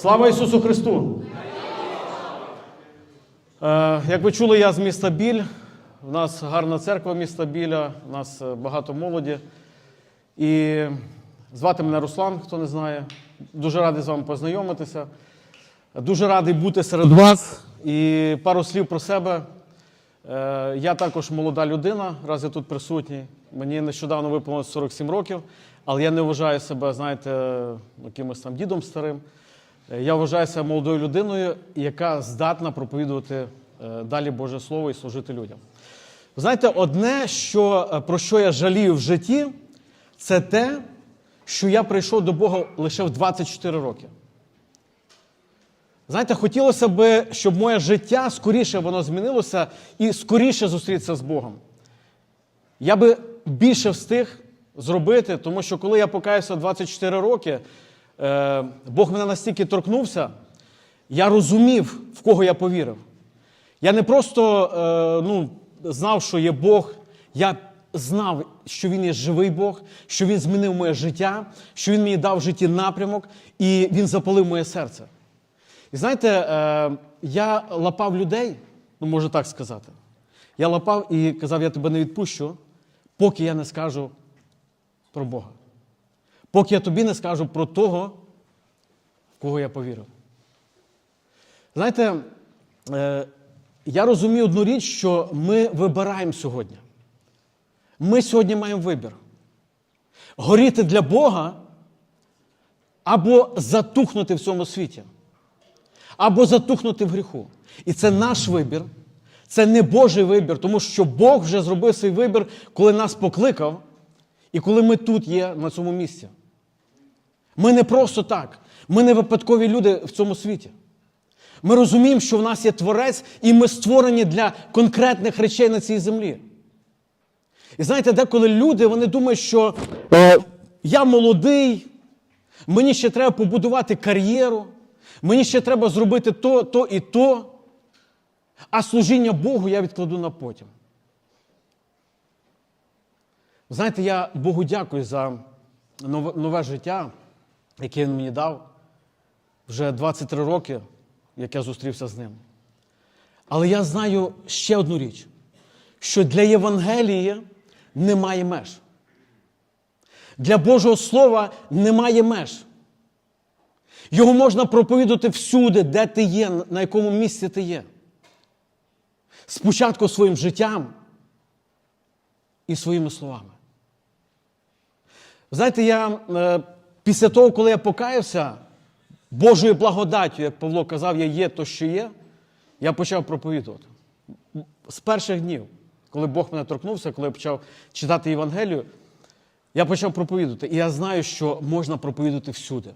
Слава Ісусу Христу! Е, Як ви чули, я з міста Біль. У нас гарна церква міста Біля, у нас е, багато молоді. І звати мене Руслан, хто не знає. Дуже радий з вами познайомитися. Дуже радий бути серед вас. І пару слів про себе. Е, Я також молода людина, раз я тут присутній. Мені нещодавно виповнилось 47 років, але я не вважаю себе, знаєте, якимось там дідом старим. Е, Я вважаю себе молодою людиною, яка здатна проповідувати е, далі Боже Слово і служити людям. Знаєте, одне, що, е, про що я жалію в житті, це те, що я прийшов до Бога лише в 24 роки. Знаєте, хотілося б, щоб моє життя скоріше воно змінилося і скоріше зустрітися з Богом. Я би більше встиг зробити, тому що коли я покаявся в 24 роки, Бог мене настільки торкнувся, я розумів, в кого я повірив. Я не просто е, ну, знав, що є Бог, я знав, що Він є живий Бог, що Він змінив моє життя, що Він мені дав в житті напрямок, і Він запалив моє серце. І знаєте, е, я лапав людей, ну можу так сказати. Я лапав і казав, я тебе не відпущу, поки я не скажу про Бога. Поки я тобі не скажу про того, в кого я повірив. Знаєте, е, я розумію одну річ, що ми вибираємо сьогодні. Ми сьогодні маємо вибір. Горіти для Бога або затухнути в цьому світі або затухнути в гріху. І це наш вибір, це не Божий вибір, тому що Бог вже зробив свій вибір, коли нас покликав, і коли ми тут є на цьому місці. Ми не просто так, ми не випадкові люди в цьому світі. Ми розуміємо, що в нас є творець, і ми створені для конкретних речей на цій землі. І знаєте, деколи люди вони думають, що е, я молодий, мені ще треба побудувати кар'єру. Мені ще треба зробити то, то і то, а служіння Богу я відкладу на потім. Знаєте, я Богу дякую за нове, нове життя, яке Він мені дав вже 23 роки, як я зустрівся з ним. Але я знаю ще одну річ: що для Євангелії немає меж. Для Божого Слова немає меж. Його можна проповідати всюди, де ти є, на якому місці ти є. Спочатку своїм життям і своїми словами. Знаєте, я е, після того, коли я покаявся Божою благодаттю, як Павло казав, я є то, що є, я почав проповідувати. З перших днів, коли Бог мене торкнувся, коли я почав читати Євангелію, я почав проповідувати. І я знаю, що можна проповідувати всюди.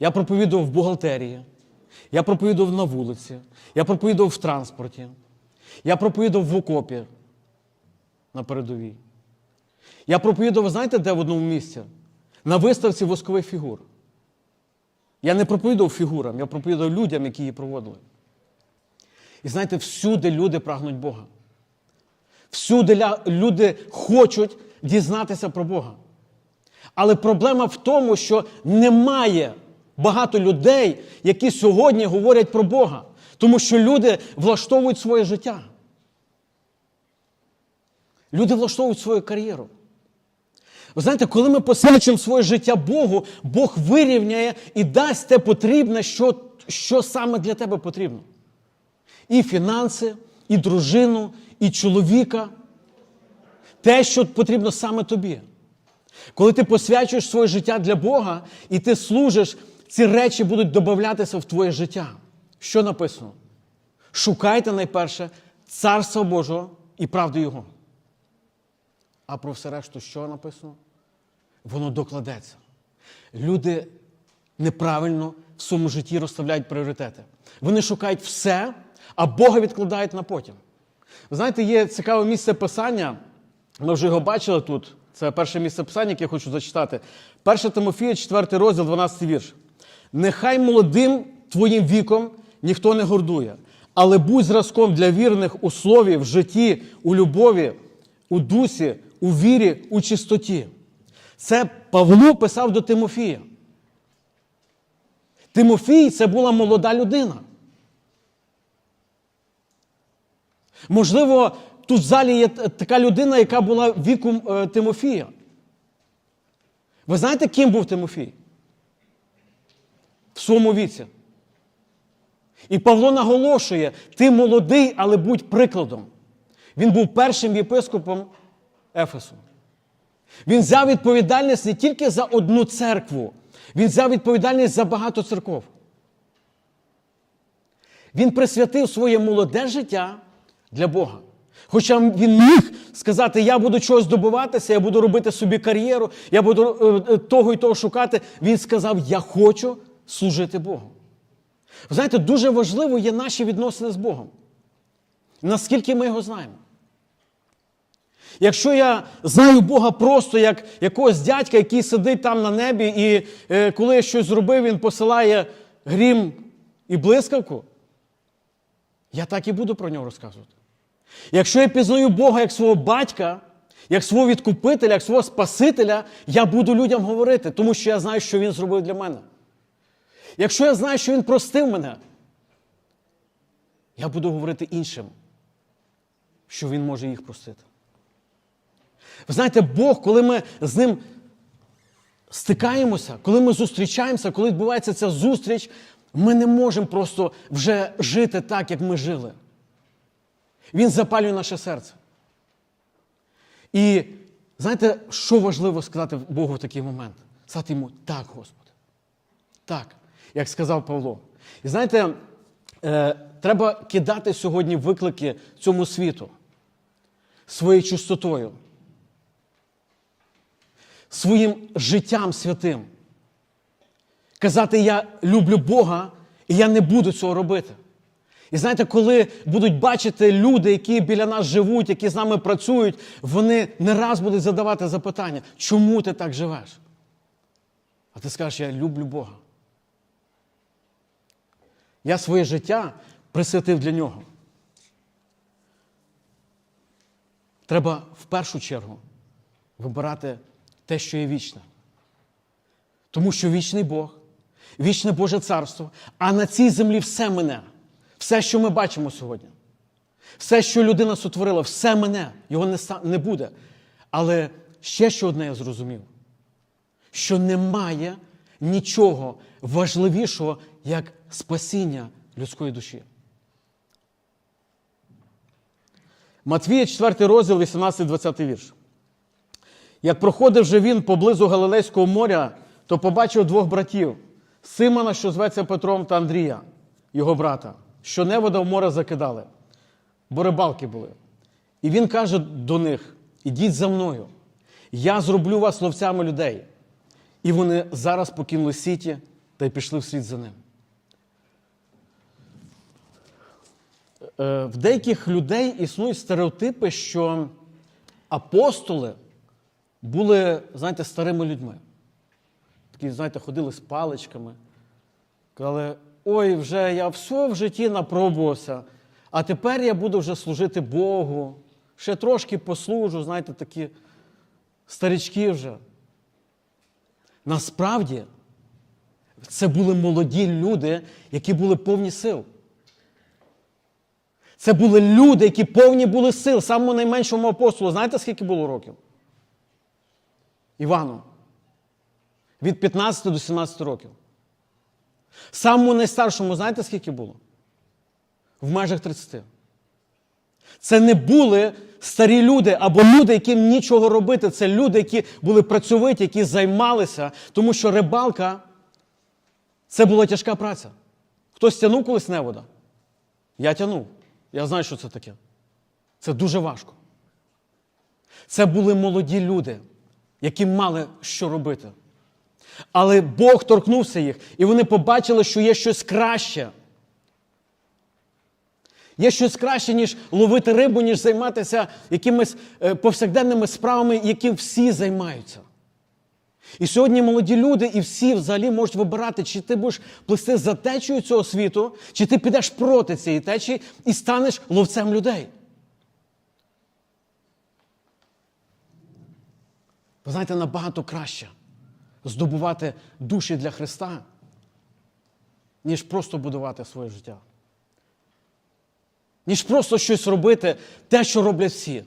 Я проповідував в бухгалтерії, я проповідував на вулиці, я проповідував в транспорті, я проповідував в окопі на передовій. Я проповідував, знаєте, де в одному місці? На виставці воскових фігур. Я не проповідував фігурам, я проповідував людям, які її проводили. І знаєте, всюди люди прагнуть Бога. Всюди люди хочуть дізнатися про Бога. Але проблема в тому, що немає багато людей, які сьогодні говорять про Бога, тому що люди влаштовують своє життя. Люди влаштовують свою кар'єру. Ви знаєте, коли ми посвячуємо своє життя Богу, Бог вирівняє і дасть те потрібне, що, що саме для тебе потрібно. І фінанси, і дружину, і чоловіка. Те, що потрібно саме тобі. Коли ти посвячуєш своє життя для Бога і ти служиш, ці речі будуть додатися в твоє життя. Що написано? Шукайте найперше Царства Божого і правду Його. А про все решту, що написано? Воно докладеться. Люди неправильно в своєму житті розставляють пріоритети. Вони шукають все, а Бога відкладають на потім. Ви знаєте, є цікаве місце писання. Ми вже його бачили тут. Це перше місце писання, яке я хочу зачитати. 1 Тимофія, 4 розділ, 12 вірш. Нехай молодим твоїм віком ніхто не гордує, але будь зразком для вірних у слові, в житті, у любові, у дусі, у вірі, у чистоті. Це Павло писав до Тимофія. Тимофій це була молода людина. Можливо, тут в залі є така людина, яка була віком е, Тимофія. Ви знаєте, ким був Тимофій? В своєму віці. І Павло наголошує: ти молодий, але будь прикладом. Він був першим єпископом Ефесу. Він взяв відповідальність не тільки за одну церкву, він взяв відповідальність за багато церков. Він присвятив своє молоде життя для Бога. Хоча він міг сказати, я буду чогось добиватися, я буду робити собі кар'єру, я буду е, е, того і того шукати. Він сказав, я хочу служити Богу. Знаєте, дуже важливо є наші відносини з Богом. Наскільки ми його знаємо. Якщо я знаю Бога просто як якогось дядька, який сидить там на небі, і е, коли я щось зробив, він посилає грім і блискавку, я так і буду про нього розказувати. Якщо я пізнаю Бога як свого батька, як свого відкупителя, як свого Спасителя, я буду людям говорити, тому що я знаю, що Він зробив для мене. Якщо я знаю, що Він простив мене, я буду говорити іншим, що Він може їх простити. Ви знаєте, Бог, коли ми з ним стикаємося, коли ми зустрічаємося, коли відбувається ця зустріч, ми не можемо просто вже жити так, як ми жили. Він запалює наше серце. І знаєте, що важливо сказати Богу в такий момент? Сказати йому так, Господи. Так, як сказав Павло. І знаєте, е, треба кидати сьогодні виклики цьому світу своєю чистотою, своїм життям святим. Казати, я люблю Бога, і я не буду цього робити. І знаєте, коли будуть бачити люди, які біля нас живуть, які з нами працюють, вони не раз будуть задавати запитання, чому ти так живеш? А ти скажеш, я люблю Бога. Я своє життя присвятив для нього. Треба в першу чергу вибирати те, що є вічне. Тому що вічний Бог, вічне Боже царство, а на цій землі все мене. Все, що ми бачимо сьогодні. Все, що людина сотворила, все мене, його не, не буде. Але ще що одне я зрозумів: що немає нічого важливішого, як спасіння людської душі. Матвія, 4 розділ, 18-20 вірш. Як проходив же він поблизу Галилейського моря, то побачив двох братів Симона, що зветься Петром, та Андрія, його брата, що невода в море закидали, бо рибалки були. І він каже до них: Ідіть за мною, я зроблю вас ловцями людей. І вони зараз покинули сіті та й пішли вслід за ним. Е, В деяких людей існують стереотипи, що апостоли були, знаєте, старими людьми. Такі, знаєте, ходили з паличками. Казали, ой, вже я все в житті напробувався, а тепер я буду вже служити Богу. Ще трошки послужу, знаєте, такі старички вже. Насправді, це були молоді люди, які були повні сил. Це були люди, які повні були сил. Самому найменшому апостолу, знаєте, скільки було років? Івану. Від 15 до 17 років. Самому найстаршому, знаєте, скільки було? В межах 30. Це не були старі люди або люди, яким нічого робити. Це люди, які були працьовиті, які займалися, тому що рибалка це була тяжка праця. Хтось тягнув колись невода? Я тягнув. Я знаю, що це таке. Це дуже важко. Це були молоді люди, які мали що робити. Але Бог торкнувся їх, і вони побачили, що є щось краще. Є щось краще, ніж ловити рибу, ніж займатися якимись е, повсякденними справами, яким всі займаються. І сьогодні молоді люди і всі взагалі можуть вибирати, чи ти будеш плисти за течією цього світу, чи ти підеш проти цієї течії і станеш ловцем людей. Ви знаєте, набагато краще здобувати душі для Христа, ніж просто будувати своє життя. Ніж просто щось робити, те, що роблять всі.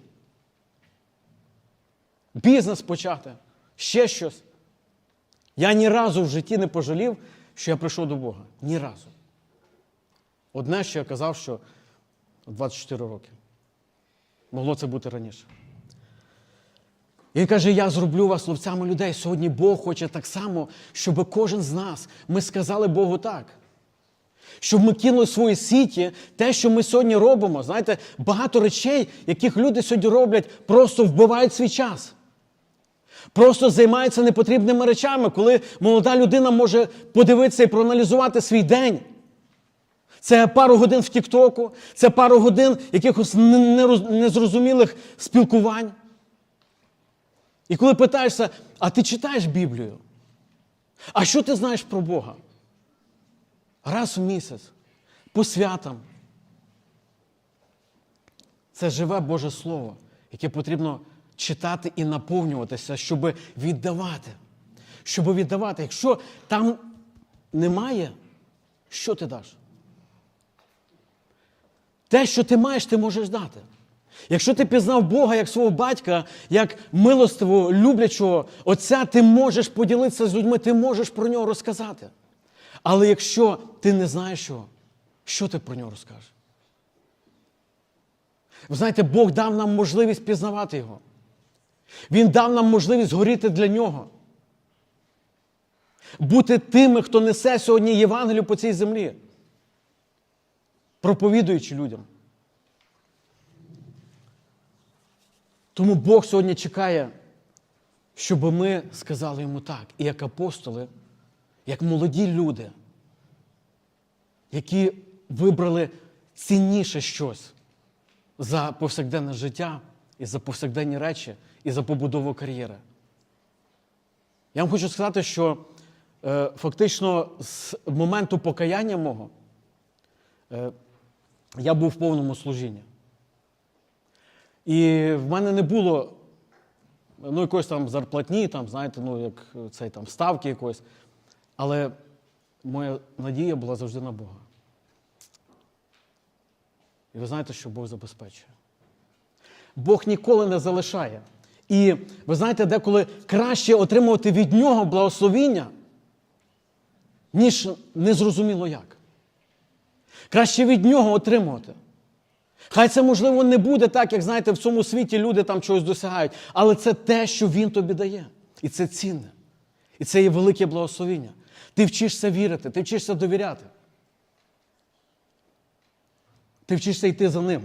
Бізнес почати, ще щось. Я ні разу в житті не пожалів, що я прийшов до Бога. Ні разу. Одне, що я казав, що 24 роки. Могло це бути раніше. Він каже: Я зроблю вас ловцями людей. Сьогодні Бог хоче так само, щоб кожен з нас ми сказали Богу так. Щоб ми кинули свої сіті те, що ми сьогодні робимо. Знаєте, багато речей, яких люди сьогодні роблять, просто вбивають свій час. Просто займаються непотрібними речами, коли молода людина може подивитися і проаналізувати свій день. Це пару годин в Тіктоку, це пару годин якихось незрозумілих спілкувань. І коли питаєшся, а ти читаєш Біблію? А що ти знаєш про Бога? Раз в місяць, по святам. Це живе Боже Слово, яке потрібно читати і наповнюватися, щоб віддавати. Щоб віддавати. Якщо там немає, що ти даш? Те, що ти маєш, ти можеш дати. Якщо ти пізнав Бога як свого батька, як милостивого, люблячого Отця, ти можеш поділитися з людьми, ти можеш про нього розказати. Але якщо ти не знаєш його, що ти про нього розкажеш? Ви знаєте, Бог дав нам можливість пізнавати його. Він дав нам можливість горіти для нього. Бути тими, хто несе сьогодні Євангелію по цій землі, проповідуючи людям. Тому Бог сьогодні чекає, щоб ми сказали йому так. І як апостоли, як молоді люди, які вибрали цінніше щось за повсякденне життя і за повсякденні речі, і за побудову кар'єри. Я вам хочу сказати, що е, фактично з моменту покаяння мого е, я був в повному служінні. І в мене не було ну, якоїсь там зарплатні, там, знаєте, ну, як цей там ставки якоїсь. Але моя надія була завжди на Бога. І ви знаєте, що Бог забезпечує. Бог ніколи не залишає. І ви знаєте, деколи краще отримувати від нього благословіння, ніж незрозуміло як. Краще від нього отримувати. Хай це, можливо, не буде так, як знаєте, в цьому світі люди там чогось досягають, але це те, що він тобі дає. І це цінне. І це є велике благословіння. Ти вчишся вірити, ти вчишся довіряти. Ти вчишся йти за ним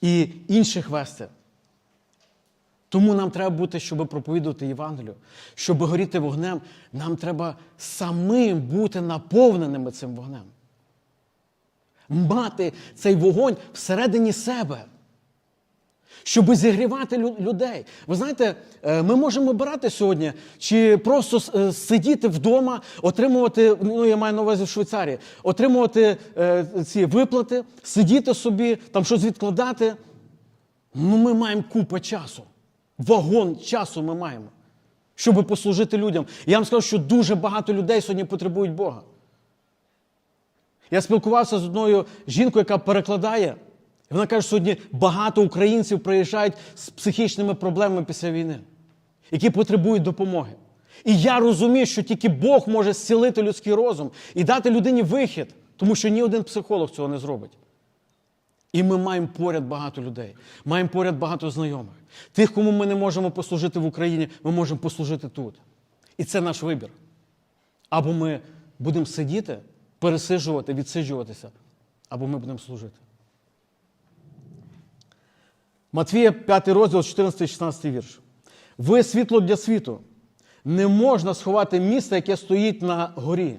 і інших вести. Тому нам треба бути, щоб проповідувати Євангелію, щоб горіти вогнем, нам треба самим бути наповненими цим вогнем. Мати цей вогонь всередині себе, щоб зігрівати людей. Ви знаєте, е, ми можемо обирати сьогодні, чи просто е, сидіти вдома, отримувати, ну я маю на увазі в Швейцарії, отримувати е, ці виплати, сидіти собі, там щось відкладати. Ну, ми маємо купу часу. Вагон часу ми маємо, щоб послужити людям. Я вам скажу, що дуже багато людей сьогодні потребують Бога. Я спілкувався з одною жінкою, яка перекладає. І вона каже, що сьогодні багато українців приїжджають з психічними проблемами після війни, які потребують допомоги. І я розумію, що тільки Бог може зцілити людський розум і дати людині вихід, тому що ні один психолог цього не зробить. І ми маємо поряд багато людей, маємо поряд багато знайомих. Тих, кому ми не можемо послужити в Україні, ми можемо послужити тут. І це наш вибір. Або ми будемо сидіти, пересиджувати, відсиджуватися, або ми будемо служити. Матвія, 5 розділ, 14-16 вірш. Ви світло для світу. Не можна сховати місце, яке стоїть на горі.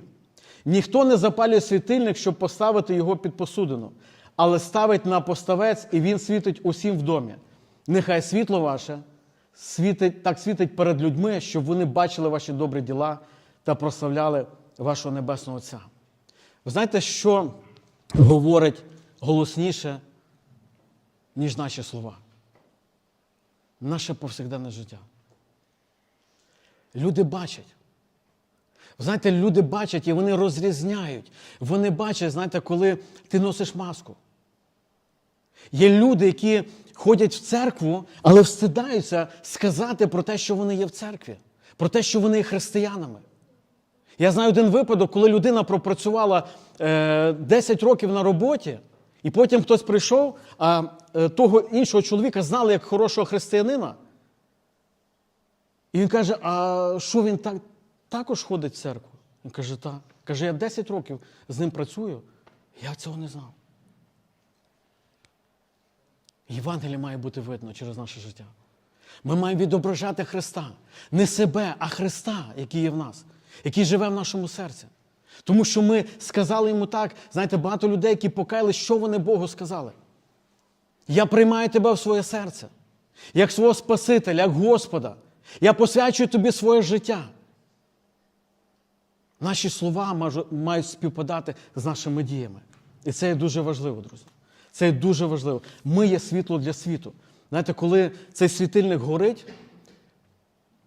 Ніхто не запалює світильник, щоб поставити його під посудину, але ставить на поставець, і він світить усім в домі. Нехай світло ваше світить, так світить перед людьми, щоб вони бачили ваші добрі діла та прославляли вашого Небесного Отця. Ви знаєте, що говорить голосніше, ніж наші слова? Наше повсякденне життя. Люди бачать. Знаєте, люди бачать і вони розрізняють. Вони бачать, знаєте, коли ти носиш маску. Є люди, які ходять в церкву, але встидаються сказати про те, що вони є в церкві, про те, що вони є християнами. Я знаю один випадок, коли людина пропрацювала е, 10 років на роботі, і потім хтось прийшов, а е, того іншого чоловіка знали як хорошого християнина. І він каже: а що він так, також ходить в церкву? Він каже, так. Каже, я 10 років з ним працюю, я цього не знав. Євангеліє має бути видно через наше життя. Ми маємо відображати Христа. Не себе, а Христа, який є в нас, який живе в нашому серці. Тому що ми сказали йому так, знаєте, багато людей, які покаяли, що вони Богу сказали. Я приймаю тебе в своє серце, як свого Спасителя, як Господа. Я посвячую тобі своє життя. Наші слова мають співпадати з нашими діями. І це є дуже важливо, друзі. Це є дуже важливо. Ми є світло для світу. Знаєте, коли цей світильник горить,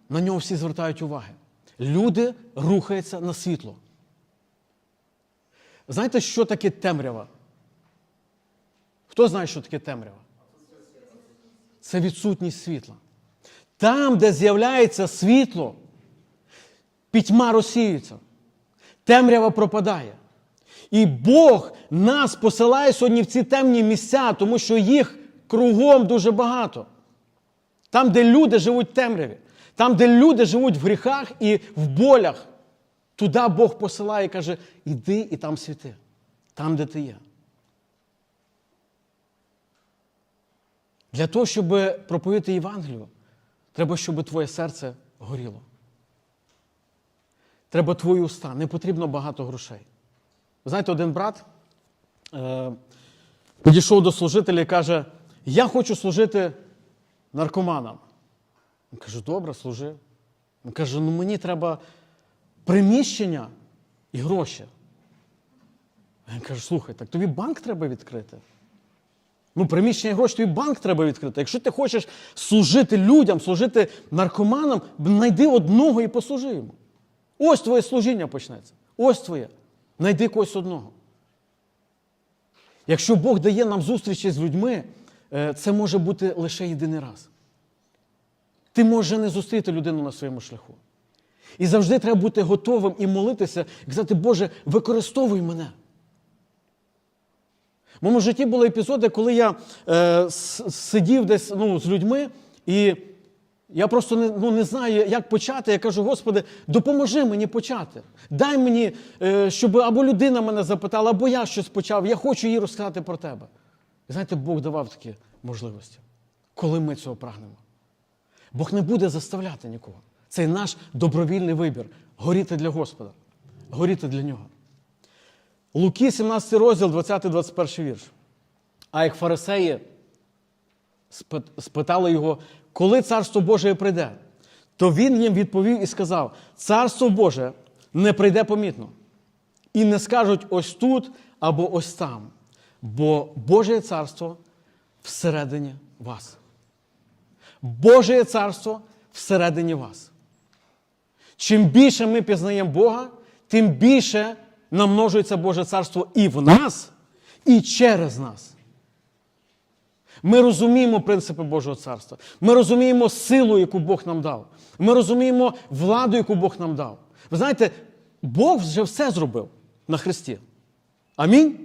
на нього всі звертають уваги. Люди рухаються на світло. Знаєте, що таке темрява? Хто знає, що таке темрява? Це відсутність світла. Там, де з'являється світло, пітьма розсіюється, темрява пропадає. І Бог нас посилає сьогодні в ці темні місця, тому що їх кругом дуже багато. Там, де люди живуть в темряві, там, де люди живуть в гріхах і в болях, туди Бог посилає і каже: іди і там світи, там, де ти є. Для того, щоб проповідати Євангелію, треба, щоб твоє серце горіло. Треба твої уста. Не потрібно багато грошей. Ви знаєте, один брат е, підійшов до служителя і каже: Я хочу служити наркоманам. Каже, добре, служи. Він каже, ну мені треба приміщення і гроші. Він каже, слухай, так тобі банк треба відкрити. Ну, приміщення і гроші, тобі банк треба відкрити. Якщо ти хочеш служити людям, служити наркоманам, знайди одного і послужи йому. Ось твоє служіння почнеться. Ось твоє. Найди когось одного. Якщо Бог дає нам зустрічі з людьми, е, це може бути лише єдиний раз. Ти можеш не зустріти людину на своєму шляху. І завжди треба бути готовим і молитися, і казати, Боже, використовуй мене. В моєму житті були епізоди, коли я е, сидів десь ну, з людьми, і я просто не, ну, не знаю, як почати. Я кажу, Господи, допоможи мені почати. Дай мені, е, щоб або людина мене запитала, або я щось почав. Я хочу їй розказати про тебе. І знаєте, Бог давав такі можливості, коли ми цього прагнемо. Бог не буде заставляти нікого. Це наш добровільний вибір горіти для Господа, горіти для нього. Луки, 17 розділ, 20-21 вірш. А як фарисеї спитали його, коли царство Боже прийде, то він їм відповів і сказав: Царство Боже не прийде помітно. І не скажуть ось тут або ось там, бо Боже царство всередині вас. Боже царство всередині вас. Чим більше ми пізнаємо Бога, тим більше намножується Боже царство і в нас, і через нас. Ми розуміємо принципи Божого царства. Ми розуміємо силу, яку Бог нам дав. Ми розуміємо владу, яку Бог нам дав. Ви знаєте, Бог вже все зробив на Христі. Амінь.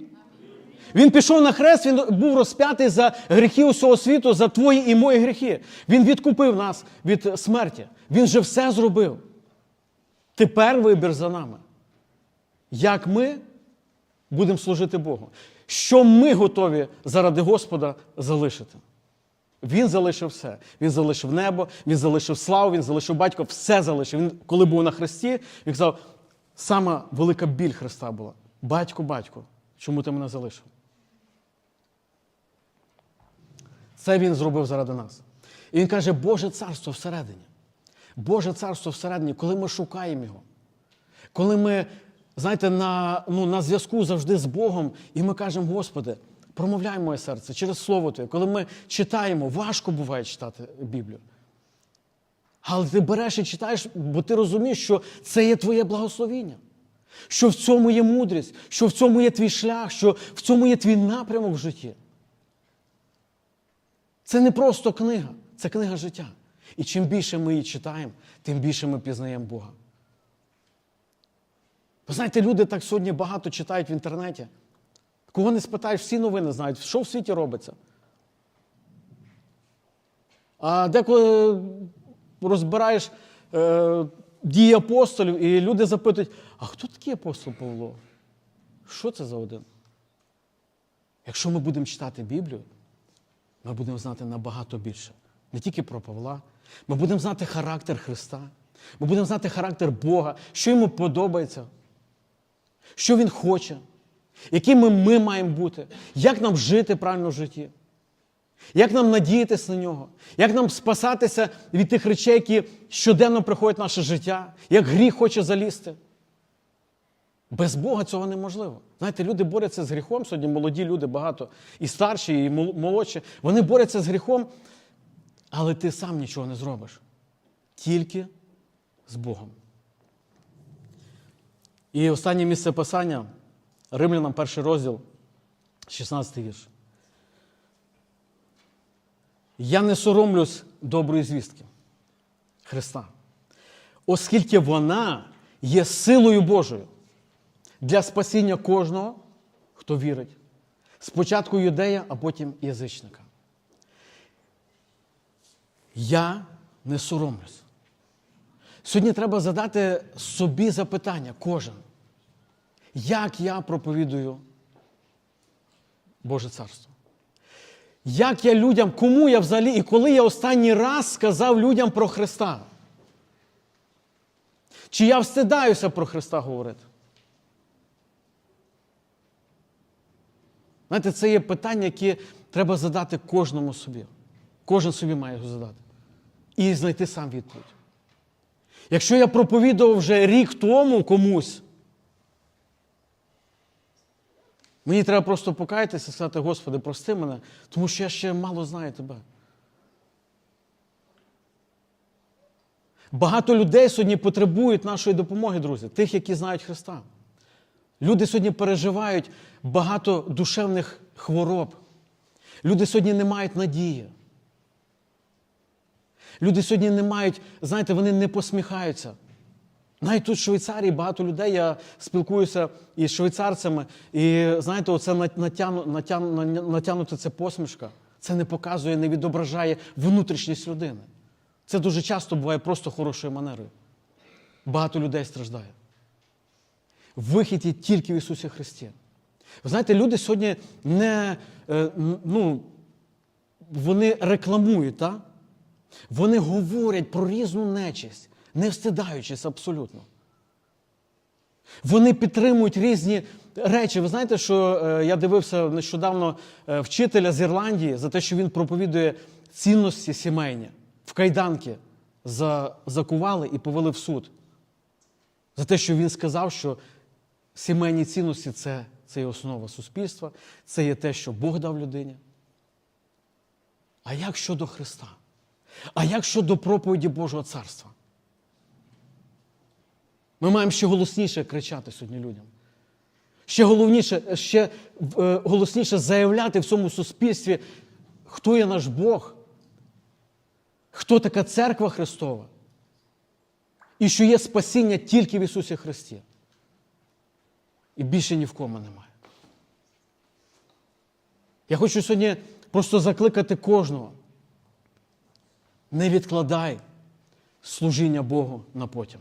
Він пішов на хрест, він був розп'ятий за гріхи усього світу, за твої і мої гріхи. Він відкупив нас від смерті. Він же все зробив. Тепер вибір за нами. Як ми будемо служити Богу? Що ми готові заради Господа залишити? Він залишив все. Він залишив небо, він залишив славу, він залишив батька, все залишив. Він, коли був на хресті, він казав, сама велика біль Христа була. Батько, батько, чому ти мене залишив? Це він зробив заради нас. І він каже, Боже царство всередині. Боже царство всередині, коли ми шукаємо його. Коли ми, знаєте, на, ну, на зв'язку завжди з Богом, і ми кажемо, Господи, промовляй моє серце через Слово Твоє. Коли ми читаємо, важко буває читати Біблію. Але ти береш і читаєш, бо ти розумієш, що це є твоє благословіння, що в цьому є мудрість, що в цьому є твій шлях, що в цьому є твій напрямок в житті. Це не просто книга, це книга життя. І чим більше ми її читаємо, тим більше ми пізнаємо Бога. Ви знаєте, люди так сьогодні багато читають в інтернеті. Кого не спитаєш, всі новини знають, що в світі робиться. А деколи розбираєш е, дії апостолів, і люди запитують, а хто такий апостол Павло? Що це за один? Якщо ми будемо читати Біблію, ми будемо знати набагато більше. Не тільки про Павла. Ми будемо знати характер Христа. Ми будемо знати характер Бога, що йому подобається, що Він хоче, якими ми маємо бути, як нам жити правильно в житті, як нам надіятись на нього, як нам спасатися від тих речей, які щоденно приходять в наше життя, як гріх хоче залізти. Без Бога цього неможливо. Знаєте, люди борються з гріхом. Сьогодні молоді люди багато, і старші, і молодші. Вони борються з гріхом, але ти сам нічого не зробиш. Тільки з Богом. І останнє місце писання Римлянам, перший розділ, 16 вірш. Я не соромлюсь доброї звістки Христа, оскільки вона є силою Божою для спасіння кожного, хто вірить. Спочатку юдея, а потім язичника. Я не соромлюсь. Сьогодні треба задати собі запитання, кожен. Як я проповідую Боже Царство? Як я людям, кому я взагалі і коли я останній раз сказав людям про Христа? Чи я встидаюся про Христа говорити? Знаєте, це є питання, які треба задати кожному собі. Кожен собі має його задати. І знайти сам відповідь. Якщо я проповідував вже рік тому комусь, мені треба просто покаятися і сказати, Господи, прости мене, тому що я ще мало знаю тебе. Багато людей сьогодні потребують нашої допомоги, друзі, тих, які знають Христа. Люди сьогодні переживають багато душевних хвороб. Люди сьогодні не мають надії. Люди сьогодні не мають, знаєте, вони не посміхаються. Навіть тут в Швейцарії багато людей, я спілкуюся із швейцарцями, і знаєте, оце натягну, натягну, натягнута це посмішка. Це не показує, не відображає внутрішність людини. Це дуже часто буває просто хорошою манерою. Багато людей страждає. Вихід є тільки в Ісусі Христі. Ви знаєте, люди сьогодні не е, ну, вони рекламують, так? вони говорять про різну нечисть, не встидаючись абсолютно. Вони підтримують різні речі. Ви знаєте, що е, я дивився нещодавно е, вчителя з Ірландії за те, що він проповідує цінності сімейні. В кайданки закували і повели в суд. За те, що він сказав, що сімейні цінності це, це є основа суспільства, це є те, що Бог дав людині. А як щодо Христа? А як щодо проповіді Божого царства? Ми маємо ще голосніше кричати сьогодні людям. Ще головніше, ще е, голосніше заявляти в цьому суспільстві, хто є наш Бог, хто така церква Христова, і що є спасіння тільки в Ісусі Христі. І більше ні в кому немає. Я хочу сьогодні просто закликати кожного. Не відкладай служіння Богу на потім.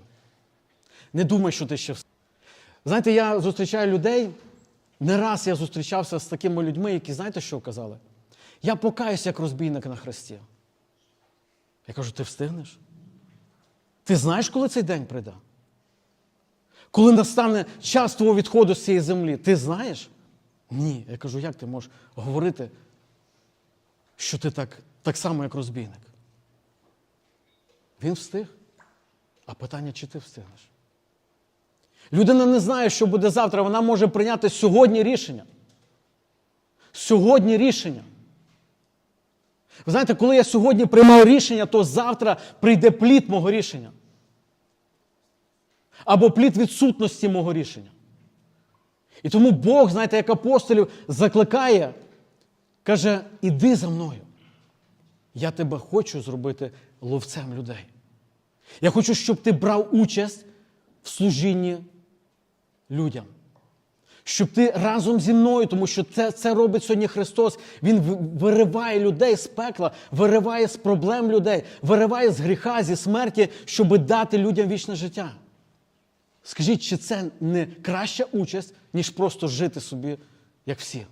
Не думай, що ти ще встиг. Знаєте, я зустрічаю людей. Не раз я зустрічався з такими людьми, які, знаєте, що казали? Я покаюся як розбійник на хресті. Я кажу, ти встигнеш? Ти знаєш, коли цей день прийде? Коли настане час твого відходу з цієї землі, ти знаєш? Ні. Я кажу, як ти можеш говорити, що ти так, так само, як розбійник? Він встиг. А питання, чи ти встигнеш? Людина не знає, що буде завтра. Вона може прийняти сьогодні рішення. Сьогодні рішення. Ви знаєте, коли я сьогодні приймав рішення, то завтра прийде плід мого рішення. Або плід відсутності мого рішення. І тому Бог, знаєте, як апостолів, закликає, каже: іди за мною. Я тебе хочу зробити ловцем людей. Я хочу, щоб ти брав участь в служінні людям. Щоб ти разом зі мною, тому що це, це робить сьогодні Христос. Він вириває людей з пекла, вириває з проблем людей, вириває з гріха, зі смерті, щоб дати людям вічне життя. Скажіть, чи це не краща участь, ніж просто жити собі, як всі?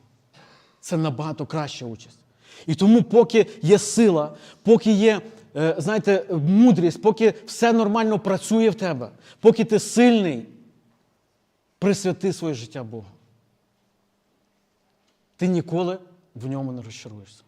Це набагато краща участь. І тому, поки є сила, поки є, е, знаєте, мудрість, поки все нормально працює в тебе, поки ти сильний, присвяти своє життя Богу. Ти ніколи в ньому не розчаруєшся.